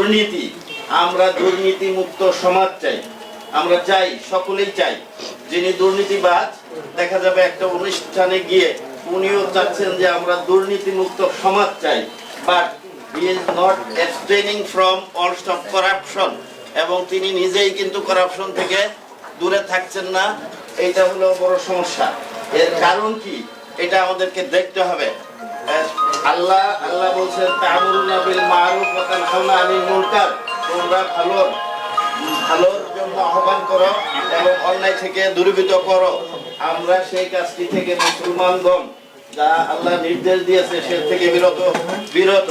দুর্নীতি। আমরা দুর্নীতি মুক্ত সমাজ চাই। আমরা চাই, সকলেই চাই। যিনি দুর্নীতিবাজ, দেখা যাবে একটা অনুষ্ঠানে গিয়ে উনিও চাচ্ছেন যে আমরা দুর্নীতি মুক্ত সমাজ চাই। But he is not from all of corruption এবং তিনি নিজেই কিন্তু করাপশন থেকে দূরে থাকছেন না। এইটা হলো বড় সমস্যা। এর কারণ কি? এটা আমাদেরকে দেখতে হবে। আল্লাহ আল্লাহ বলছেন, তা'মুরুনা বিল মারুফ ওয়া তানহাউনা আনিল মুনকার। তোমরা ভালো ভালোর জন্য আহ্বান করো, এবং অন্যায় থেকে দূরীভূত করো। আমরা সেই কাজটি থেকে মুসলমানগণ যা আল্লাহ নির্দেশ দিয়েছে, সে থেকে বিরত বিরত।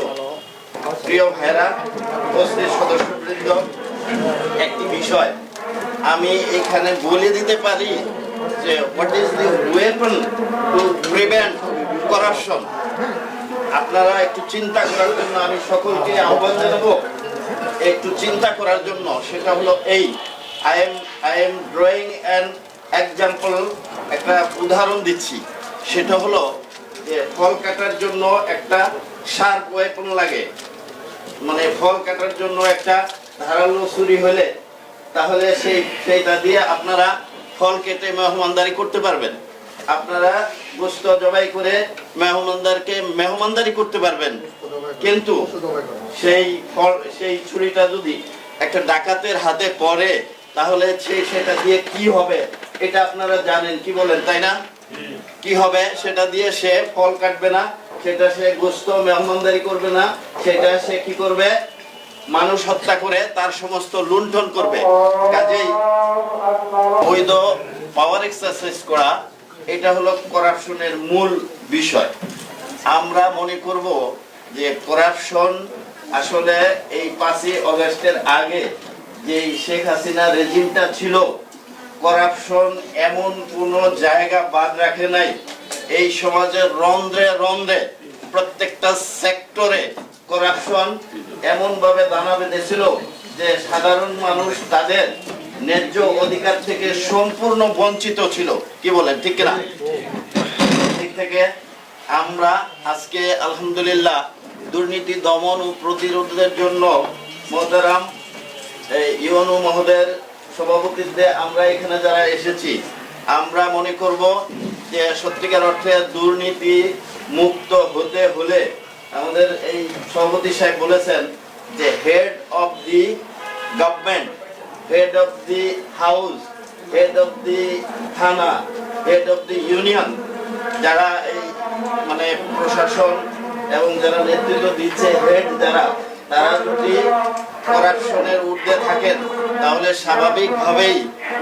প্রিয় ভাইরা উপস্থিত সদস্যবৃন্দ, একটি বিষয়। আমি এখানে বলে দিতে পারি যে what is the weapon to prevent corruption আপনারা একটু চিন্তা করার জন্য আমি সকলকে আহ্বান জানাব। একটু চিন্তা করার জন্য, সেটা হলো এই। I am I am drawing an example একটা উদাহরণ দিচ্ছি। সেটা হলো যে ফল কাটার জন্য একটা শার্প ওয়েপন লাগে। মানে ফল কাটার জন্য একটা ধারালো ছুরি হলে, তাহলে সেই, সেইটা দিয়ে আপনারা ফল কেটে মেহমানদারি করতে পারবেন। আপনারা গোস্ত জবাই করে মেহমানদারকে মেহমানদারি করতে পারবেন। কিন্তু সেই সেই ছুরিটা যদি একটা ডাকাতের হাতে পড়ে, তাহলে সে সেটা দিয়ে কি হবে? এটা আপনারা জানেন, কি বলেন, তাই না? কি হবে? সেটা দিয়ে সে ফল কাটবে না, সেটা সে গোস্ত মেহমানদারি করবে না, সেটা সে কি করবে? মানুষ হত্যা করে তার সমস্ত লুণ্ঠন করবে। কাজেই বৈধ পাওয়ার এক্সারসাইজ করা এটা হলো করাপশনের মূল বিষয়। আমরা মনে করব যে করাপশন আসলে এই পাঁচই অগস্টের আগে যে শেখ হাসিনা রেজিমটা ছিল করাপশন এমন কোন জায়গা বাদ রাখে নাই। এই সমাজের রন্ধ্রে রন্ধ্রে প্রত্যেকটা সেক্টরে করাপশন এমন ভাবে দানা বেঁধেছিল যে সাধারণ মানুষ তাদের ন্যায্য অধিকার থেকে সম্পূর্ণ বঞ্চিত ছিল। কি বলেন, ঠিক না দিক থেকে আমরা আজকে, আলহামদুলিল্লাহ, দুর্নীতি, দমন ও প্রতিরোধের জন্য মোহতারাম ইউনু মহোদয়ের সভাপতিত্বে আমরা এখানে যারা এসেছি, আমরা মনে করব যে সত্যিকার অর্থে দুর্নীতি মুক্ত হতে হলে আমাদের এই সভাপতি সাহেব বলেছেন যে head of the government head of the house head of the thana head of the union যারা এই মানে প্রশাসন এবং যারা নেতৃত্ব দিচ্ছে হেড যারা, তারা যদি করাপশনের ঊর্ধ্বে থাকেন, তাহলে স্বাভাবিকভাবেই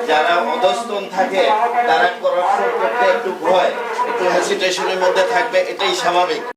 যারা অধস্তন থাকে, তারা করাপশন করতে একটু ভয়, একটু হেসিটেশনের মধ্যে থাকবে, এটাই স্বাভাবিক।